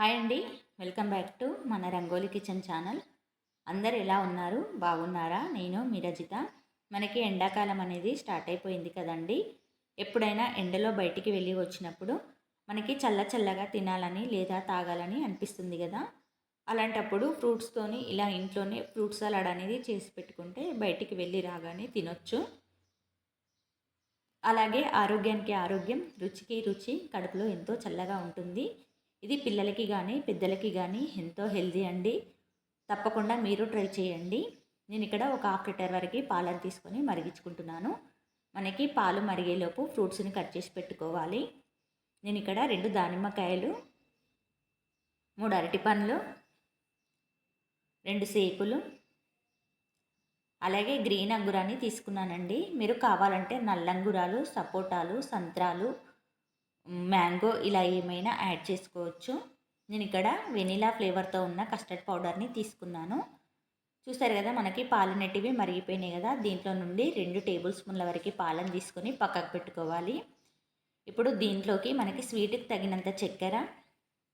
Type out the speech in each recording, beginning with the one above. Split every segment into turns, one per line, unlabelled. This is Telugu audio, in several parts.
హాయ్ అండి. వెల్కమ్ బ్యాక్ టు మన రంగోలి కిచెన్ ఛానల్. అందరు ఎలా ఉన్నారు? బాగున్నారా? నేను మీ రజిత. మనకి ఎండాకాలం అనేది స్టార్ట్ అయిపోయింది కదండి. ఎప్పుడైనా ఎండలో బయటికి వెళ్ళి వచ్చినప్పుడు మనకి చల్ల చల్లగా తినాలని లేదా తాగాలని అనిపిస్తుంది కదా. అలాంటప్పుడు ఫ్రూట్స్తోని ఇలా ఇంట్లోనే ఫ్రూట్ సలాడ్ అనేది చేసి పెట్టుకుంటే బయటికి వెళ్ళి రాగానే తినొచ్చు. అలాగే ఆరోగ్యానికి ఆరోగ్యం రుచికి రుచి కడుపులో ఎంతో చల్లగా ఉంటుంది. ఇది పిల్లలకి కానీ పెద్దలకి కానీ ఎంతో హెల్దీ అండి. తప్పకుండా మీరు ట్రై చేయండి. నేను ఇక్కడ ఒక హాఫ్ లీటర్ వరకు పాలను తీసుకొని మరిగించుకుంటున్నాను. మనకి పాలు మరిగేలోపు ఫ్రూట్స్ని కట్ చేసి పెట్టుకోవాలి. నేను ఇక్కడ రెండు దానిమ్మకాయలు మూడు అరటి పండ్లు రెండు సేపులు అలాగే గ్రీన్ అంగురాన్ని తీసుకున్నానండి. మీరు కావాలంటే నల్ల అంగురాలు సపోటాలు సంత్రాలు మ్యాంగో ఇలా ఏమైనా యాడ్ చేసుకోవచ్చు. నేను ఇక్కడ వెనిలా ఫ్లేవర్తో ఉన్న కస్టర్డ్ పౌడర్ని తీసుకున్నాను. చూసారు కదా మనకి పాలు నెట్టివి మరిగిపోయినాయి కదా దీంట్లో నుండి రెండు టేబుల్ స్పూన్ల వరకు పాలను తీసుకొని పక్కకు పెట్టుకోవాలి. ఇప్పుడు దీంట్లోకి మనకి స్వీట్కి తగినంత చక్కెర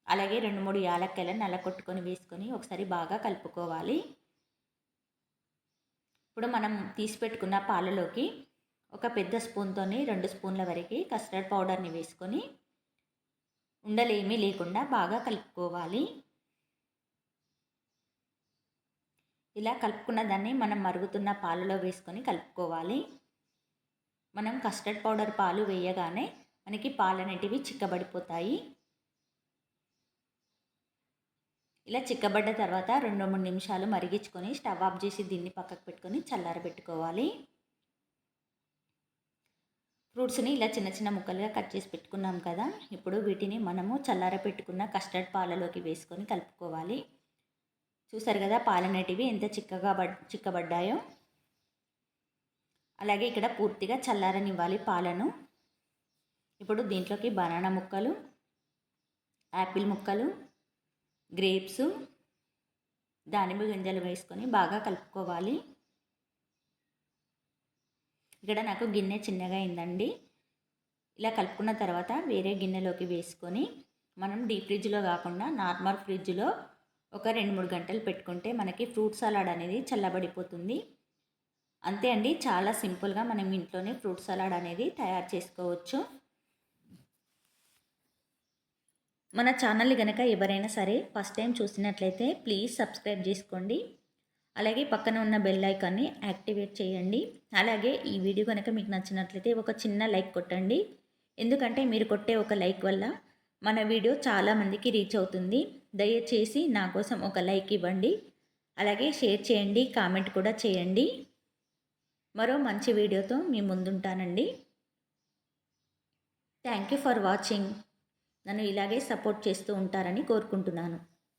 అలాగే రెండు మూడు యాలక్కాయలను నల్ల కొట్టుకొని వేసుకొని ఒకసారి బాగా కలుపుకోవాలి. ఇప్పుడు మనం తీసి పెట్టుకున్న పాలలోకి ఒక పెద్ద స్పూన్తోని రెండు స్పూన్ల వరకు కస్టర్డ్ పౌడర్ని వేసుకొని ఉండలేమీ లేకుండా బాగా కలుపుకోవాలి. ఇలా కలుపుకున్న దాన్ని మనం మరుగుతున్న పాలలో వేసుకొని కలుపుకోవాలి. మనం కస్టర్డ్ పౌడర్ పాలు వేయగానే మనకి పాలు అనేటివి చిక్కబడిపోతాయి. ఇలా చిక్కబడ్డ తర్వాత రెండు మూడు నిమిషాలు మరిగించుకొని స్టవ్ ఆఫ్ చేసి దీన్ని పక్కకు పెట్టుకొని చల్లారబెట్టుకోవాలి. ఫ్రూట్స్ని ఇలా చిన్న చిన్న ముక్కలుగా కట్ చేసి పెట్టుకున్నాం కదా. ఇప్పుడు వీటిని మనము చల్లార పెట్టుకున్న కస్టర్డ్ పాలలోకి వేసుకొని కలుపుకోవాలి. చూసారు కదా పాలనేటివి ఎంత చిక్కగా బడ్ చిక్కబడ్డాయో? అలాగే ఇక్కడ పూర్తిగా చల్లారనివ్వాలి పాలను. ఇప్పుడు దీంట్లోకి బనానా ముక్కలు యాపిల్ ముక్కలు గ్రేప్స్ దానిమ్మ గింజలు వేసుకొని బాగా కలుపుకోవాలి. ఇక్కడ నాకు గిన్నె చిన్నగా అయిందండి. ఇలా కలుపుకున్న తర్వాత వేరే గిన్నెలోకి వేసుకొని మనం డీప్ ఫ్రిడ్జ్లో కాకుండా నార్మల్ ఫ్రిడ్జ్లో ఒక రెండు మూడు గంటలు పెట్టుకుంటే మనకి ఫ్రూట్ సలాడ్ అనేది చల్లబడిపోతుంది. అంతే అండి చాలా సింపుల్గా మనం ఇంట్లోనే ఫ్రూట్ సలాడ్ అనేది తయారు చేసుకోవచ్చు. మన ఛానల్ కనుక ఎవరైనా సరే ఫస్ట్ టైం చూసినట్లయితే ప్లీజ్ సబ్స్క్రైబ్ చేసుకోండి. అలాగే పక్కన ఉన్న బెల్ ఐకాన్ని యాక్టివేట్ చేయండి. అలాగే ఈ వీడియో కనుక మీకు నచ్చినట్లయితే ఒక చిన్న లైక్ కొట్టండి. ఎందుకంటే మీరు కొట్టే ఒక లైక్ వల్ల మన వీడియో చాలామందికి రీచ్ అవుతుంది. దయచేసి నా కోసం ఒక లైక్ ఇవ్వండి. అలాగే షేర్ చేయండి కామెంట్ కూడా చేయండి. మరో మంచి వీడియోతో మీ ముందుంటానండి. థ్యాంక్ యూ ఫర్ వాచింగ్ నన్ను ఇలాగే సపోర్ట్ చేస్తూ ఉంటారని కోరుకుంటున్నాను.